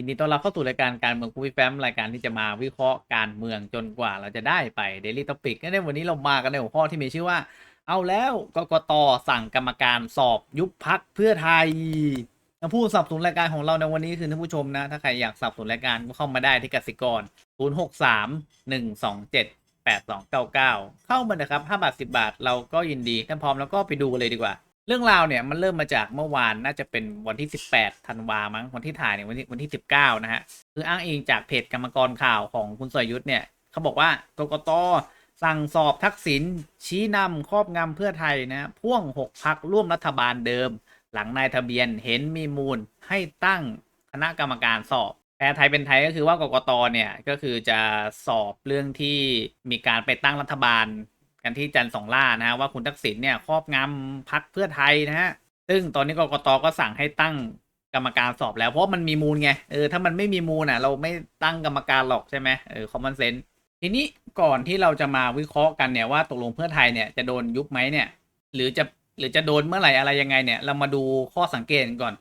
ยินดีต้อนรับเข้าสู่รายการการเมืองคุยแฟ้มรายการที่จะมาวิเคราะห์การเมืองจนกว่าเราจะได้ไป Daily Topic ในวันนี้เรามากันในหัวข้อที่มีชื่อว่า เอาแล้วกกตสั่งกรรมการสอบยุบพักเพื่อไทยผู้สนับสนุนรายการของเราในวันนี้คือท่านผู้ชมนะ ถ้าใครอยากสนับสนุนรายการก็เข้ามาได้ที่กสิกร 063 127 8299 เข้ามานะครับ5บาท 10 บาทเราก็ยินดีถ้าพร้อมแล้วก็ไปดูกันเลยดีกว่า เรื่องราวเนี่ยมันเริ่มมาจากเมื่อวานน่าจะเป็นวันที่ 18ธันวามั้งวันที่ถ่ายเนี่ยวันที่วันที่ 19 นะฮะคืออ้างอิงจากเพจกรรมกรข่าวของคุณสรยุทธ์เนี่ยเขาบอกว่ากกตสั่งสอบทักษิณชี้นำครอบงำเพื่อไทยนะพ่วง 6 พักร่วมรัฐบาลเดิม หลังนายทะเบียนเห็นมีมูลให้ตั้งคณะกรรมการสอบแปลไทยเป็นไทยก็คือว่ากกตเนี่ยก็คือจะสอบเรื่องที่มีการไปตั้งรัฐบาล กันที่จันทร์สองล่านะฮะว่าคุณทักษิณเนี่ยครอบงำพักเพื่อไทยนะฮะซึ่งตอนนี้กกตก็สั่งให้ตั้งกรรมการสอบแล้วเพราะมันมีมูลไงเออถ้ามันไม่มีมูลอะ เราไม่ตั้งกรรมการหรอกใช่ไหมเออคอมมอนเซนส์ทีนี้ก่อนที่เราจะมาวิเคราะห์กันเนี่ยว่าตกลงเพื่อไทยเนี่ยจะโดนยุบไหมเนี่ย หรือจะหรือจะโดนเมื่อไหร่อะไรยังไงเนี่ย เรามาดูข้อสังเกตก่อน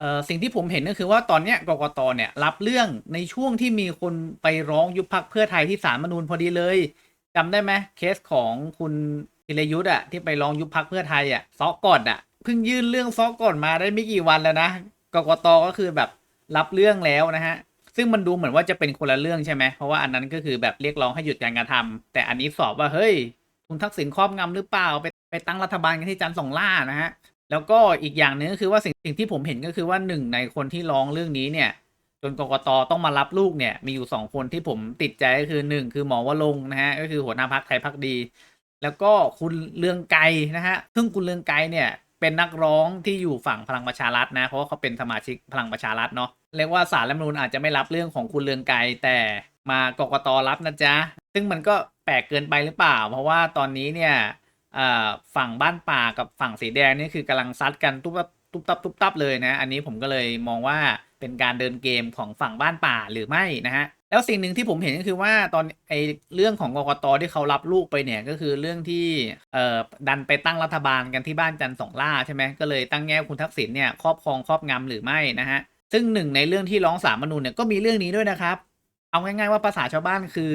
เอ่อสิ่งที่ผมเห็นก็คือว่าตอนเนี้ยกกตเนี่ยรับเรื่องในช่วงที่มีคนไปร้องยุบพักเพื่อไทยที่ศาลรมนูญพอดีเลย จำได้ไหมเคสของคุณธีรยุทธ์อะที่ไปร้องยุบพักเพื่อไทยอะซอกก่อนอะเพิ่งยื่นเรื่องซอกก่อนมาได้ไม่กี่วันแล้วนะกกตก็คือแบบรับเรื่องแล้วนะฮะซึ่งมันดูเหมือนว่าจะเป็นคนละเรื่องใช่ไหมเพราะว่าอันนั้นก็คือแบบเรียกร้องให้หยุดการกระทำแต่อันนี้สอบว่าเฮ้ยคุณทักษิณครอบงำหรือเปล่าไปไปตั้งรัฐบาลกันที่จันทร์สองล่านะฮะแล้วก็อีกอย่างหนึ่งก็คือว่าสิ่งสิ่งที่ผมเห็นก็คือว่าหนึ่งในคนที่ร้องเรื่องนี้เนี่ย จนกกตต้องมารับลูกเนี่ย มีอยู่สองคนที่ผมติดใจก็คือหนึ่งคือหมอวรงนะฮะก็คือหัวหน้าพักไทยพักดี แล้วก็คุณเลืองไกรนะฮะซึ่งคุณเลืองไกรเนี่ยเป็นนักร้องที่อยู่ฝั่งพลังประชารัฐนะ เพราะว่าเขาเป็นสมาชิกพลังประชารัฐเนาะเรียกว่าสารรัฐธรรมนูญอาจจะไม่รับเรื่องของคุณเลืองไกรแต่มากกตรับนะจ๊ะ ซึ่งมันก็แปลกเกินไปหรือเปล่า เพราะว่าตอนนี้เนี่ยฝั่งบ้านป่ากับฝั่งสีแดงนี่คือกำลังซัดกันตุ๊บ ตับตุ๊บตับตุ๊บตับเลยนะ อันนี้ผมก็เลยมองว่าเป็นการเดินเกมของฝั่งบ้านป่าหรือไม่นะฮะแล้วสิ่งหนึ่งที่ผมเห็นก็คือว่าตอนไอเรื่องของกกตที่เขารับลูกไปเนี่ยก็คือเรื่องที่เอ่อดันไปตั้งรัฐบาลกันที่บ้านจันทร์สองล่าใช่ไหมก็เลยตั้งแง่คุณทักษิณเนี่ยครอบครองครอบงำหรือไม่นะฮะซึ่งหนึ่งในเรื่องที่ร้องสามมนูญเนี่ยก็มีเรื่องนี้ด้วยนะครับ เอาง่ายๆว่าภาษาชาวบ้านคือ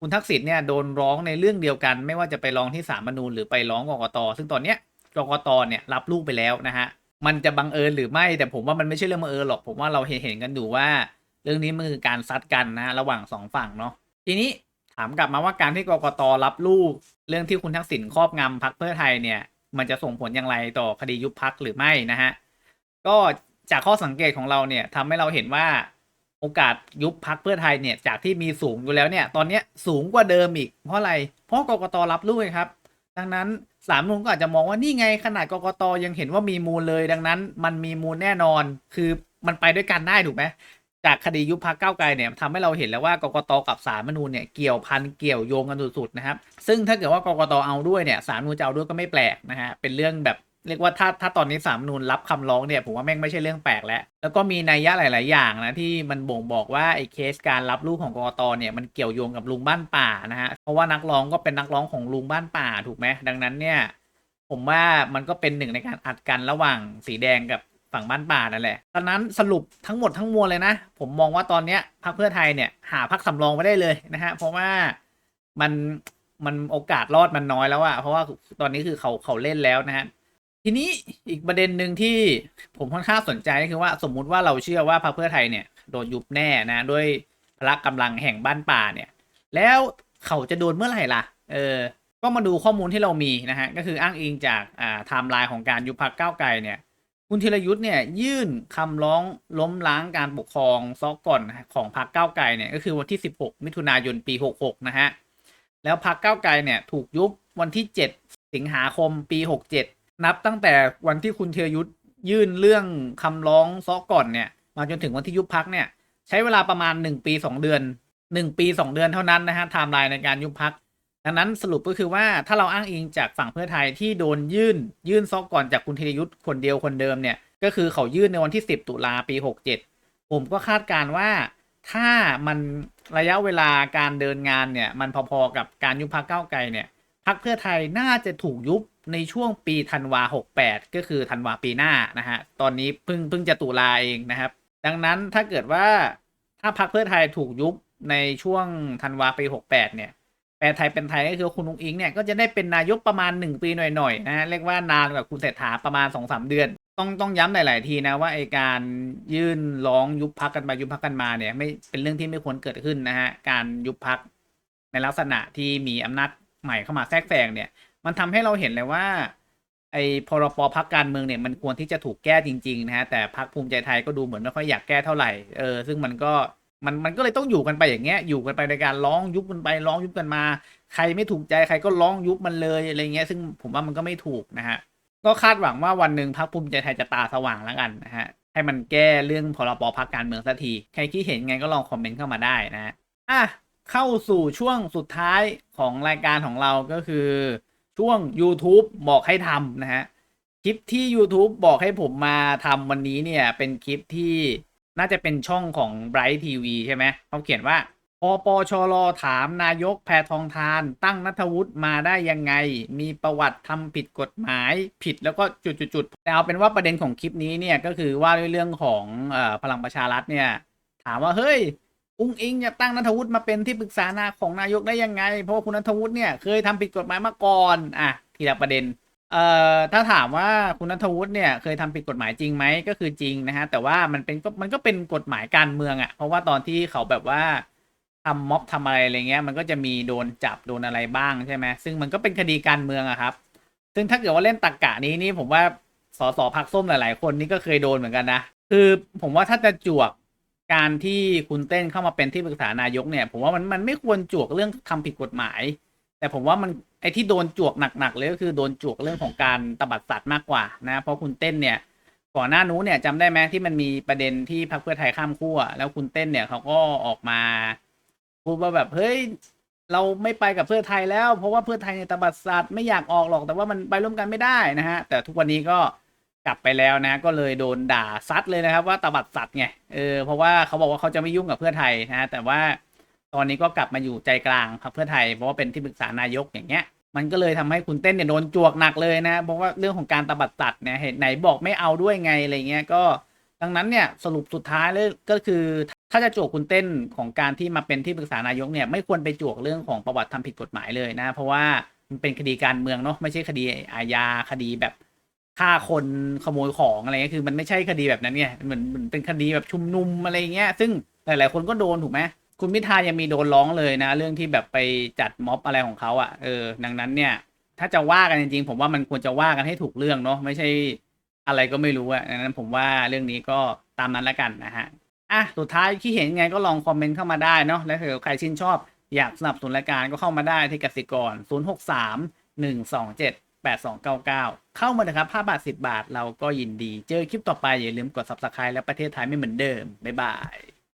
คุณทักษิณเนี่ยโดนร้องในเรื่องเดียวกัน ไม่ว่าจะไปร้องที่สามมนูญหรือไปร้องกกตซึ่งตอนเนี้ยกกตเนี่ยรับลูกไปแล้วนะฮะ มันจะบังเอิญหรือไม่แต่ผมว่ามันไม่ใช่เรื่องบังเอิญหรอกผมว่าเราเห็นเห็นกันอยู่ว่า เรื่องนี้มันคือการซัดกันนะระหว่างสองฝั่งเนาะทีนี้ถามกลับมาว่าการที่กกตรับลูก เรื่องที่คุณทักษิณครอบงำพักเพื่อไทยเนี่ย มันจะส่งผลอย่างไรต่อคดียุบพักหรือไม่นะฮะก็จากข้อสังเกตของเราเนี่ยทำให้เราเห็นว่าโอกาสยุบพักเพื่อไทยเนี่ยจากที่มีสูงอยู่แล้วเนี่ย ตอนนี้สูงกว่าเดิมอีก เพราะอะไร เพราะกกตรับลูกครับ ดังนั้นสามนุนก็อาจจะมองว่านี่ไงขนาดกกตยังเห็นว่ามีมูลเลย ดังนั้น มันมีมูลแน่นอนคือมันไปด้วยกันได้ถูกไหมจากคดียุบพักเก้าไกลเนี่ยทำให้เราเห็นแล้วว่ากกตกับสารมนูญเนี่ยเกี่ยวพันเกี่ยวโยงกันสุดๆนะครับ ซึ่งถ้าเกิดว่ากกตเอาด้วยเนี่ยสารมนูญจะเอาด้วยก็ไม่แปลกนะฮะเป็นเรื่องแบบ เรียกว่าถ้าถ้าตอนนี้สามนูนรับคำร้องเนี่ยผมว่าแม่งไม่ใช่เรื่องแปลกแล้ว แล้วก็มีนัยยะหลาย ๆ อย่างนะที่มันบ่งบอกว่าไอ้เคสการรับลูกของกกตเนี่ยมันเกี่ยวโยงกับลุงบ้านป่านะฮะเพราะว่านักร้องก็เป็นนักร้องของลุงบ้านป่าถูกไหมดังนั้นเนี่ย ผมว่ามันก็เป็นหนึ่งในการอัดกันระหว่างสีแดงกับฝั่งบ้านป่านั่นแหละตอนนั้นสรุปทั้งหมดทั้งมวลเลยนะ ผมมองว่าตอนเนี้ยพรรคเพื่อไทยเนี่ยหาพรรคสำรองไม่ได้เลยนะฮะเพราะว่ามันมันโอกาสรอดมันน้อยแล้วอะเพราะว่าตอนนี้คือเขาเขาเล่นแล้วนะฮะ ทีนี้อีกประเด็นหนึ่งที่ผมค่อนข้างสนใจก็คือว่าสมมุติว่าเราเชื่อว่าพรรคเพื่อไทยเนี่ยโดนยุบแน่นะด้วยพละกำลังแห่งบ้านป่าเนี่ย แล้วเขาจะโดนเมื่อไหร่ล่ะ เออ ก็มาดูข้อมูลที่เรามีนะฮะ ก็คืออ้างอิงจากอ่าไทม์ไลน์ของการยุบพักก้าวไกลเนี่ย คุณธีรยุทธ์เนี่ยยื่นคำร้องล้มล้างการปกครองซอกก่อนของพรรคก้าวไกลเนี่ยก็คือวันที่ 16 มิถุนายนปี 66 นะฮะ แล้วพรรคก้าวไกลเนี่ยถูกยุบวันที่ 7 สิงหาคมปี 67 นับตั้งแต่วันที่คุณธีรยุทธ์ยื่นเรื่องคำร้องซอกก่อนเนี่ย มาจนถึงวันที่ยุบพักเนี่ย ใช้เวลาประมาณ 1 ปี 2 เดือน 1 ปี 2 เดือนเท่านั้นนะฮะไทม์ไลน์ในการยุบพักดังนั้นสรุปก็คือว่าถ้าเราอ้างอิงจากฝั่งเพื่อไทยที่โดนยื่น ยื่นซอกก่อนจากคุณธีรยุทธ์คนเดียวคนเดิมเนี่ย ก็คือเขายื่นในวันที่ 10 ตุลาปี 67 ผมก็คาดการว่าถ้ามันระยะเวลาการเดินงานเนี่ย มันพอๆกับการยุบพักเก้าไกลเนี่ย พักเพื่อไทยน่าจะถูกยุบในช่วงปีธันวา68ก็คือธันวาปีหน้านะฮะ ตอนนี้เพิ่งเพิ่งจะตุลาเองนะครับ ดังนั้นถ้าเกิดว่าถ้าพรรคเพื่อไทยถูกยุบในช่วงธันวาปี68เนี่ยแปลไทยเป็นไทยก็คือคุณนุ้งอิงเนี่ยก็จะได้เป็นนายกประมาณ 1 ปีหน่อยๆนะฮะเรียกว่านานกว่าคุณเศรษฐาประมาณ 2-3 เดือน ต้องต้องย้ำหลาย ๆ ทีนะว่าไอการยื่นร้องยุบพักกันไปยุบพักกันมาเนี่ยไม่เป็นเรื่องที่ไม่ควรเกิดขึ้นนะฮะการยุบพักในลักษณะที่มีอำนาจ ใหม่เข้ามาแทรกแซงเนี่ย มันทำให้เราเห็นเลยว่า ไอ้พรปพักการเมืองเนี่ยมันควรที่จะถูกแก้จริงๆนะฮะแต่พักภูมิใจไทยก็ดูเหมือนไม่ค่อยอยากแก้เท่าไหร่เออซึ่งมันก็มันมันก็เลยต้องอยู่กันไปอย่างเงี้ยอยู่กันไปในการร้องยุบกันไปร้องยุบกันมา ใครไม่ถูกใจใครก็ร้องยุบมันเลยอะไรเงี้ย ซึ่งผมว่ามันก็ไม่ถูกนะฮะก็คาดหวังว่าวันหนึ่งพักภูมิใจไทยจะตาสว่างแล้วกันนะฮะให้มันแก้เรื่องพรปพักการเมืองสักที ใครคิดเห็นไงก็ลองคอมเมนต์เข้ามาได้นะฮะอะ เข้าสู่ช่วงสุดท้ายของรายการของเราก็คือช่วง YouTube บอกให้ทำนะฮะ คลิปที่ YouTube บอกให้ผมมาทำวันนี้เนี่ย เป็นคลิปที่น่าจะเป็นช่องของ Bright TV ใช่ไหมเขาเขียนว่าปปชรถามนายกแพทองทาน ตั้งนัทวุฒิมาได้ยังไง มีประวัติทำผิดกฎหมายผิดแล้วก็จุดๆๆแต่เอาเป็นว่าประเด็นของคลิปนี้เนี่ย ก็คือว่าด้วยเรื่องของอพลังประชารัฐเนี่ย ถามว่าเฮ้ย อุ้งอิงจะตั้งนัทวุฒิมาเป็นที่ปรึกษานาของนายกได้ยังไง เพราะว่าคุณนัทวุฒิเนี่ยเคยทำผิดกฎหมายมาก่อนอะทีละประเด็นเอ่อถ้าถามว่าคุณนัทวุฒิเนี่ยเคยทำผิดกฎหมายจริงไหมก็คือจริงนะฮะแต่ว่ามันเป็นก็มันก็เป็นกฎหมายการเมืองอะ่ะ เพราะว่าตอนที่เขาแบบว่าทำม็อบทำอะไรอะไรเงี้ย มันก็จะมีโดนจับโดนอะไรบ้างใช่ไหมซึ่งมันก็เป็นคดีการเมืองอะครับ ซึ่งถ้าเกิดว่าเล่นตักกะนี้นี่ผมว่าสสพักส้มหลาย ๆ คนนี่ก็เคยโดนเหมือนกันนะคือผมว่าถ้าจะจวก การที่คุณเต้นเข้ามาเป็นที่ปรึกษานายกเนี่ย ผมว่ามันมันไม่ควรจวกเรื่องทำผิดกฎหมาย แต่ผมว่ามันไอ้ที่โดนจวกหนักๆเลยก็คือโดนจวกเรื่องของการตบัดสัตว์มากกว่านะ เพราะคุณเต้นเนี่ยก่อนหน้านู้นเนี่ยจำได้ไหมที่มันมีประเด็นที่พรรคเพื่อไทยข้ามขั้วแล้วคุณเต้นเนี่ยเขาก็ออกมาพูดว่าแบบเฮ้ยเราไม่ไปกับเพื่อไทยแล้ว เพราะว่าเพื่อไทยเนี่ยตบัดสัตว์ไม่อยากออกหรอกแต่ว่ามันไปร่วมกันไม่ได้นะฮะแต่ทุกวันนี้ก็ กลับไปแล้วนะ ก็เลยโดนด่าซัดเลยนะครับ ว่าตบัดสัตว์ไงเออเพราะว่าเขาบอกว่าเขาจะไม่ยุ่งกับเพื่อไทยนะแต่ว่าตอนนี้ก็กลับมาอยู่ใจกลางพรรคเพื่อไทยเพราะว่าเป็นที่ปรึกษานายกอย่างเงี้ยมันก็เลยทำให้คุณเต้นเนี่ยโดนจวกหนักเลยนะเพราะว่าเรื่องของการตบัดสัตว์เนี่ยเหตุไหนบอกไม่เอาด้วยไงอะไรเงี้ยก็ดังนั้นเนี่ยสรุปสุดท้ายเลยก็คือถ้าจะจวกคุณเต้นของการที่มาเป็นที่ปรึกษานายกเนี่ยไม่ควรไปจวกเรื่องของประวัติทำผิดกฎหมายเลยนะ เพราะว่ามันเป็นคดีการเมืองเนาะไม่ใช่คดีอาญาคดีแบบ ฆ่าคนขโมยของอะไรเงี้ยคือมันไม่ใช่คดีแบบนั้นไงเหมือนเหมือนเป็นคดีแบบชุมนุมอะไรเงี้ย ซึ่งหลาย ๆ คนก็โดนถูกไหมคุณพิธายังมีโดนร้องเลยนะ เรื่องที่แบบไปจัดม็อบอะไรของเขาอะ่ะเออดังนั้นเนี่ย ถ้าจะว่ากันจริง ๆ ผมว่ามันควรจะว่ากันให้ถูกเรื่องเนาะไม่ใช่อะไรก็ไม่รู้อะดังนั้นผมว่าเรื่องนี้ก็ตามนั้นล้วกันนะฮะอะสุดท้ายที่เห็นไงก็ลองคอมเมนต์เข้ามาได้เนาะแล้วถ้าใครชื่นชอบอยากสนับสนุนรายการก็เข้ามาได้ที่กสิกร 063 127 8299 เข้ามานะครับ5บาท 10 บาทเราก็ยินดี เจอคลิปต่อไปอย่าลืมกด subscribe และประเทศไทยไม่เหมือนเดิม บ๊ายบาย